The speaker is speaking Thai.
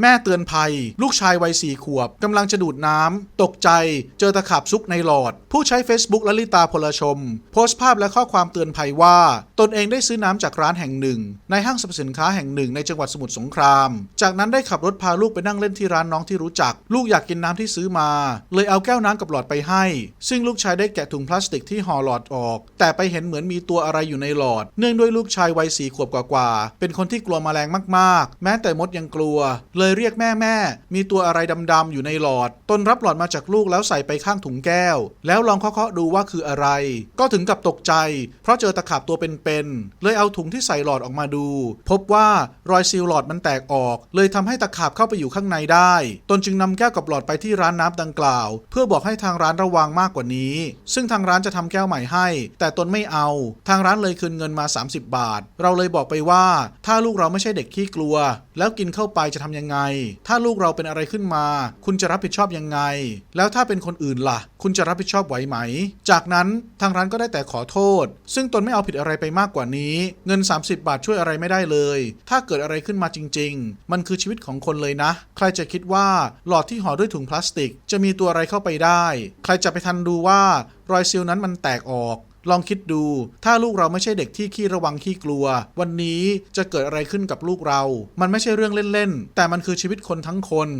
แม่เตือนภัย ลูกชายวัยสี่ขวบกำลังจะดูดน้ำตกใจ เจอตะขาบซุกในหลอด ผู้ใช้ Facebook ลลิตาพลชม โพสต์ภาพและข้อความเตือนภัยว่า ตนเองได้ซื้อน้ำจากร้านแห่งหนึ่ง ในห้างสรรพสินค้าแห่งหนึ่งในจังหวัดสมุทรสงคราม จากนั้นได้ขับรถพาลูกไปนั่งเล่นที่ร้านน้องที่รู้จัก ลูกอยากกินน้ำที่ซื้อมา เลยเอาแก้วน้ำกับหลอดไปให้ ซึ่งลูกชายได้แกะถุงพลาสติกที่ห่อหลอดออก แต่ไปเห็นเหมือนมีตัวอะไรอยู่ในหลอด เนื่องด้วยลูกชายวัยสี่ขวบกว่าๆเป็นคนที่กลัวแมลงมากๆ แม้แต่มดยังกลัวเลยเลยเรียกแม่แม่ มีตัวอะไรดำๆอยู่ในหลอด ตนรับหลอดมาจากลูกแล้วใส่ไปข้างถุงแก้ว แล้วลองเคาะๆดูว่าคืออะไร ก็ถึงกับตกใจ เพราะเจอตะขาบตัวเป็นๆ เลยเอาถุงที่ใส่หลอดออกมาดู พบว่ารอยซีลหลอดมันแตกออก เลยทำให้ตะขาบเข้าไปอยู่ข้างในได้ ตนจึงนำแก้วกับหลอดไปที่ร้านน้ำดังกล่าว เพื่อบอกให้ทางร้านระวังมากกว่านี้ ซึ่งทางร้านจะทำแก้วใหม่ให้ แต่ตนไม่เอา ทางร้านเลยคืนเงินมา 30 บาท เราเลยบอกไปว่า ถ้าลูกเราไม่ใช่เด็กขี้กลัว แล้วกินเข้าไปจะทำยังไงถ้าลูกเราเป็นอะไรขึ้นมา คุณจะรับผิดชอบยังไง แล้วถ้าเป็นคนอื่นล่ะ คุณจะรับผิดชอบไหวไหม จากนั้นทางร้านก็ได้แต่ขอโทษ ซึ่งตนไม่เอาผิดอะไรไปมากกว่านี้ เงิน 30 บาทช่วยอะไรไม่ได้เลย ถ้าเกิดอะไรขึ้นมาจริง ๆ มันคือชีวิตของคนเลยนะ ใครจะคิดว่าหลอดที่ห่อด้วยถุงพลาสติก จะมีตัวอะไรเข้าไปได้ ใครจะไปทันดูว่ารอยซีลนั้นมันแตกออก ลองคิดดู ถ้าลูกเราไม่ใช่เด็กที่ขี้ระวังขี้กลัว วันนี้จะเกิดอะไรขึ้นกับลูกเรา มันไม่ใช่เรื่องเล่นๆ แต่มันคือชีวิตคนทั้งคน